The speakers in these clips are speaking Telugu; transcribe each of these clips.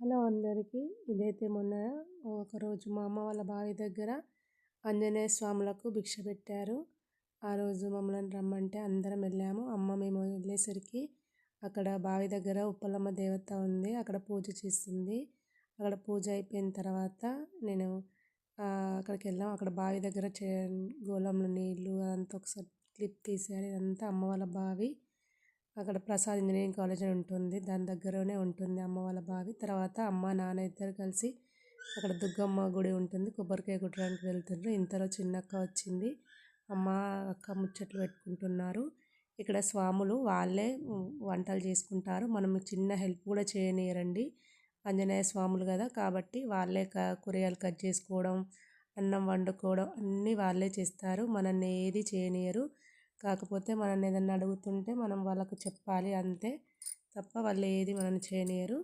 హలో అందరికీ. ఇదైతే మొన్న ఒకరోజు మా అమ్మ వాళ్ళ బావి దగ్గర ఆంజనేయ స్వాములకు భిక్ష పెట్టారు. ఆ రోజు మమ్మల్ని రమ్మంటే అందరం వెళ్ళాము. అమ్మ మేము వెళ్ళేసరికి అక్కడ బావి దగ్గర ఉప్పలమ్మ దేవత ఉంది. అక్కడ పూజ చేస్తుంది. అక్కడ పూజ అయిపోయిన తర్వాత నేను అక్కడికి వెళ్ళాం. అక్కడ బావి దగ్గర చే గోళంలో నీళ్ళు అదంతా ఒకసారి క్లిప్ తీసారు ఇదంతా అమ్మ వాళ్ళ బావి. అక్కడ ప్రసాద్ ఇంజనీరింగ్ కాలేజ్ అని ఉంటుంది. దాని దగ్గరనే ఉంటుంది అమ్మ వాళ్ళ బావి. తర్వాత అమ్మ నాన్న ఇద్దరు కలిసి అక్కడ దుర్గమ్మ గుడి ఉంటుంది. కొబ్బరికాయ కొట్టడానికి వెళ్తుండ్రు. ఇంతలో చిన్నక్క వచ్చింది. అమ్మ అక్క ముచ్చట్లు పెట్టుకుంటున్నారు. ఇక్కడ స్వాములు వాళ్ళే వంటలు చేసుకుంటారు. మనం చిన్న హెల్ప్ కూడా చేయనీయరండి. ఆంజనేయ స్వాములు కదా కాబట్టి వాళ్ళే కూరగాయలు కట్ చేసుకోవడం అన్నం వండుకోవడం అన్నీ వాళ్ళే చేస్తారు. మనల్ని ఏది చేయనీయరు. కాకపోతే మనల్ని ఏదన్నా అడుగుతుంటే మనం వాళ్ళకు చెప్పాలి అంతే తప్ప వాళ్ళు ఏది మనల్ని చేయనియరు.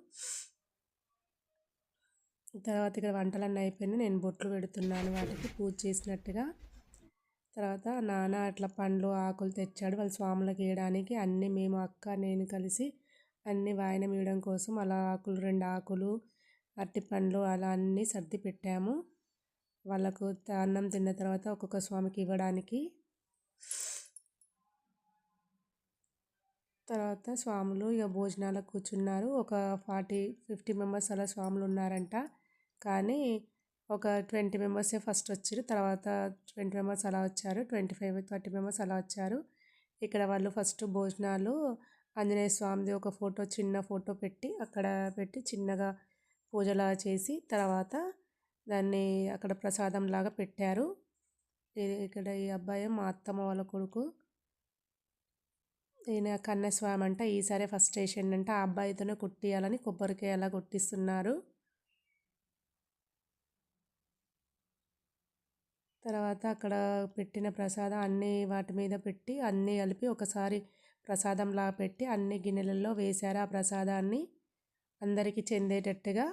తర్వాత ఇక్కడ వంటలన్నీ అయిపోయినాయి. నేను బొట్లు పెడుతున్నాను వాటికి. పూజ చేసినట్టుగా. తర్వాత నాన్న అట్లా పండ్లు ఆకులు తెచ్చాడు. వాళ్ళ స్వాములకు వేయడానికి అన్నీ మేము అక్క నేను కలిసి అన్నీ వాయనం వేయడం కోసం అలా ఆకులు రెండు ఆకులు అరటి పండ్లు అలా అన్నీ సర్ది పెట్టాము. వాళ్ళకు అన్నం తిన్న తర్వాత ఒక్కొక్క స్వామికి ఇవ్వడానికి తర్వాత స్వాములు ఇక భోజనాలకు కూర్చున్నారు. ఒక ఫార్టీ ఫిఫ్టీ మెంబర్స్ అలా స్వాములు ఉన్నారంట. కానీ ఒక ట్వంటీ మెంబర్సే ఫస్ట్ వచ్చారు. తర్వాత ట్వంటీ మెంబర్స్ అలా వచ్చారు. ట్వంటీ ఫైవ్ థర్టీ మెంబర్స్ అలా వచ్చారు. ఇక్కడ వాళ్ళు ఫస్ట్ భోజనాలు ఆంజనేయ స్వామిది ఒక ఫోటో చిన్న ఫోటో పెట్టి అక్కడ పెట్టి చిన్నగా పూజలా చేసి తర్వాత దాన్ని అక్కడ ప్రసాదం లాగా పెట్టారు ఇక్కడ ఈ అబ్బాయి మా అత్తమ్మ వాళ్ళ కొడుకు ఈయన కన్నస్వామి అంట ఈసారి ఫస్ట్ స్టేషన్ అంటే ఆ అబ్బాయితోనే కొట్టియాలని కొబ్బరికాయ అలా కొట్టిస్తున్నారు. తర్వాత అక్కడ పెట్టిన ప్రసాదం అన్నీ వాటి మీద పెట్టి అన్నీ కలిపి ఒకసారి ప్రసాదంలా పెట్టి అన్ని గిన్నెలలో వేశారు ఆ ప్రసాదాన్ని. అందరికీ చెందేటట్టుగా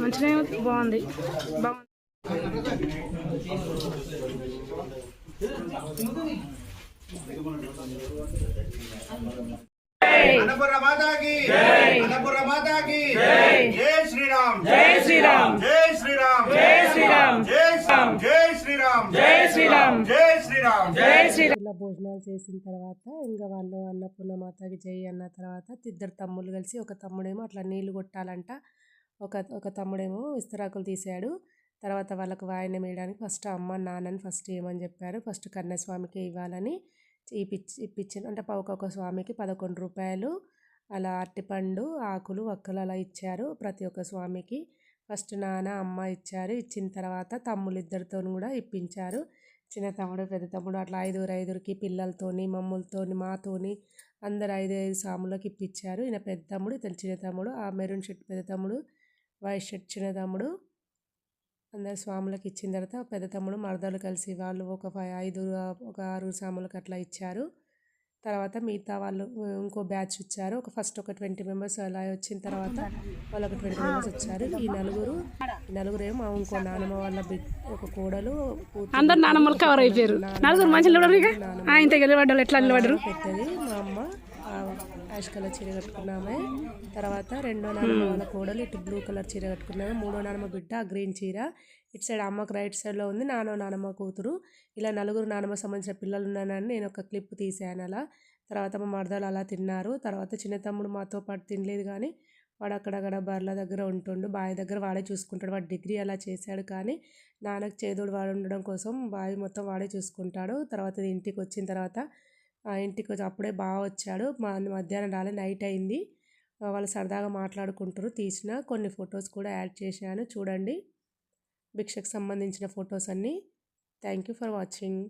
మంచిగా బాగుంది. బాగుంది అన్నపూర్ణ మాతాకి. అన్నపూర్ణ మాతాకి. జై శ్రీరామ్. జై శ్రీరామ్. జై శ్రీరామ్. జై శ్రీరామ్. జై శ్రీరామ్. జై శ్రీరామ్. జై శ్రీరామ్. జై శ్రీరామ్. జై శ్రీరామ్. ఇంకా భోజనాలు చేసిన తర్వాత ఇంకా వాళ్ళు అన్నపూర్ణ మాతకి జై అన్న తర్వాత ఇద్దరు తమ్ముళ్ళు కలిసి ఒక తమ్ముడేమో అట్లా నీళ్ళు కొట్టాలంట. ఒక ఒక తమ్ముడేమో ఇస్తరాకులు తీసాడు. తర్వాత వాళ్ళకు వాయనం వేయడానికి ఫస్ట్ అమ్మ నాన్నని ఫస్ట్ ఏమని చెప్పారు? ఫస్ట్ కన్యాస్వామికి ఇవ్వాలని ఇప్పించి ఇప్పించిన అంటే ఒక్కొక్క స్వామికి పదకొండు రూపాయలు. అలా అరటిపండు ఆకులు వక్కలు అలా ఇచ్చారు ప్రతి ఒక్క స్వామికి. ఫస్ట్ నాన్న అమ్మ ఇచ్చారు. ఇచ్చిన తర్వాత తమ్ముళ్ళు ఇద్దరితో కూడా ఇప్పించారు. చిన్న తమ్ముడు పెద్ద తమ్ముడు అట్లా ఐదుగురు ఐదుగురికి పిల్లలతోని మమ్ములతోని మాతోని అందరు ఐదు ఐదు సాములకి ఇప్పించారు ఈయన పెద్ద తమ్ముడు ఇతను చిన్న తమ్ముడు ఆ మెరూన్ షర్ట్ పెద్ద తమ్ముడు వైట్ షర్ట్ చిన్న తమ్ముడు అందరు స్వాములకు ఇచ్చిన తర్వాత పెద్ద తమ్ముడు మరదలు కలిసి వాళ్ళు ఒక ఫైవ్ ఐదు ఒక ఆరు సాములకు అట్లా ఇచ్చారు. తర్వాత మిగతా వాళ్ళు ఇంకో బ్యాచ్ ఇచ్చారు. ఒక ఫస్ట్ ఒక ట్వంటీ మెంబర్స్ అలా వచ్చిన తర్వాత వాళ్ళు ఒక ట్వంటీ మెంబర్స్ వచ్చారు ఈ నలుగురు ఈ నలుగురు ఏమో ఇంకో నానమ్మ వాళ్ళ బిగ్ ఒక కోడలు అందరు నానమ్మలు కవర్ అయిపోయారు నలుగురు మంచిగా నిలబడరు ఇంత నిలబడ్డారు ఎట్లా నిలబడరు పెట్టేది యాష్ కలర్ చీర కట్టుకున్నామే. తర్వాత రెండో నానమ్మ వాళ్ళ కోడలు ఇటు బ్లూ కలర్ చీర కట్టుకున్నామే. మూడో నానమ్మ బిడ్డ గ్రీన్ చీర. ఇటు సైడ్ అమ్మకు రైట్ సైడ్లో ఉంది నానో నానమ్మ కూతురు. ఇలా నలుగురు నానమ్మ సంబంధించిన పిల్లలు ఉన్నానని నేను ఒక క్లిప్ తీసాను అలా. తర్వాత మా మరదలు అలా తిన్నారు. తర్వాత చిన్న తమ్ముడు మాతో పాటు తినలేదు కానీ వాడు అక్కడక్కడ బర్ల దగ్గర ఉంటుండు. బావి దగ్గర వాడే చూసుకుంటాడు. వాడు డిగ్రీ అలా చేశాడు కానీ నాన్నకు చేదోడు వాడు ఉండడం కోసం బావి మొత్తం వాడే చూసుకుంటాడు. తర్వాత ఇంటికి వచ్చిన తర్వాత ఇంటికి వచ్చి అప్పుడే బాగా వచ్చాడు. మా మధ్యాహ్నం రాలే నైట్ అయింది. వాళ్ళు సరదాగా మాట్లాడుకుంటారు తీసిన కొన్ని ఫొటోస్ కూడా యాడ్ చేశాను. చూడండి. భిక్షకు సంబంధించిన ఫొటోస్ అన్నీ. Thank you for watching.